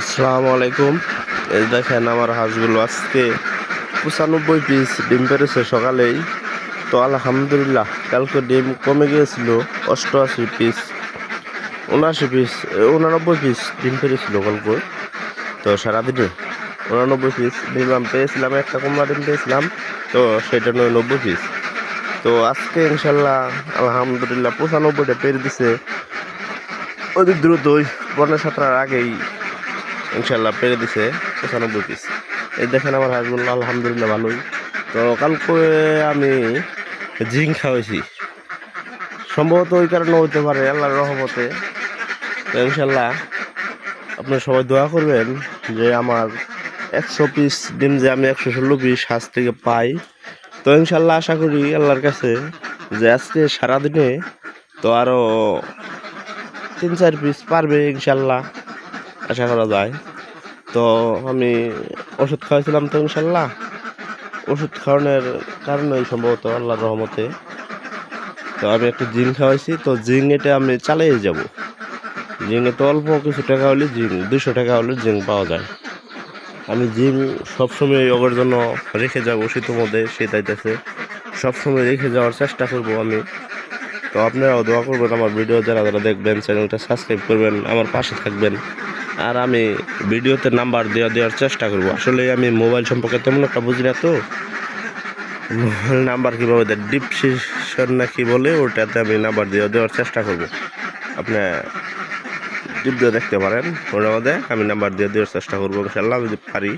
আসসালামু আলাইকুম। এই দেখেন আমার হাঁসগুলো আজকে পঁচানব্বই পিস ডিম পেরেছে সকালেই। তো আলহামদুলিল্লাহ, কালকে ডিম কমে গিয়েছিল অষ্টআশি পিস, উনআশি পিস উনানব্বই পিস ডিম পেরেছিল কালকে। তো সারাদিনে উনানব্বই পিস ডিম পেয়েছিলাম, একটা কমলা ডিম পেয়েছিলাম, তো সেটা নয় নব্বই পিস। তো আজকে ইনশাল্লাহ আলহামদুলিল্লাহ পঁচানব্বইটা পেরে দিছে। অতি দ্রুতই পনেরো সাতটার আগেই ইনশাল্লাহ পেরে দিছে, পঁচানব্বই পিস এই দেখেন আমার হাঁসগুলো আলহামদুলিল্লাহ ভালোই। তো কালকে আমি জিং খাওয়াইছি। সম্ভবত ওই কারণে হইতে পারে, আল্লাহর রহমতে। তো ইনশাল্লাহ আপনারা সবাই দোয়া করবেন যে আমার একশো পিস ডিম যে আমি একশো ষোলো পিস হাঁস থেকে পাই। তো ইনশাল্লাহ আশা করি আল্লাহর কাছে যে আজকে সারাদিনে তো আরও তিন চার পিস পারবে ইনশাল্লাহ আশা করা যায়। তো আমি ওষুধ খাওয়াইছিলাম তো ইনশাল্লাহ। ওষুধ খাওয়ানোর কারণেই সম্ভবত আল্লাহর রহমতে। তো আমি একটু জিং খাওয়াইছি, তো জিং এটা আমি চালিয়ে যাব। জিংয়ে তো অল্প কিছু টাকা হলে জিং দুশো টাকা হলে জিং পাওয়া যায়। আমি জিং সবসময় ওগের জন্য রেখে যাব, শীতের মধ্যে শীত আইতেছে। সবসময় রেখে যাওয়ার চেষ্টা করব আমি। তো আপনারাও দোয়া করবেন আমার ভিডিও যারা যারা দেখবেন, চ্যানেলটা সাবস্ক্রাইব করবেন, আমার পাশে থাকবেন। আর আমি ভিডিওতে নাম্বার দেওয়া দেওয়ার চেষ্টা করব। আসলে আমি মোবাইল সম্পর্কে তেমন একটা বুঝি না তো। মোবাইল নাম্বার কীভাবে দেয়? ডিপসিশন না কি বলে, ওটাতে আমি নাম্বার দেওয়া দেওয়ার চেষ্টা করব। আপনি দিয়ে দেখতে পারেন। ওটার মধ্যে আমি নাম্বার দিয়ে দেওয়ার চেষ্টা করব খেললাম যদি পারি।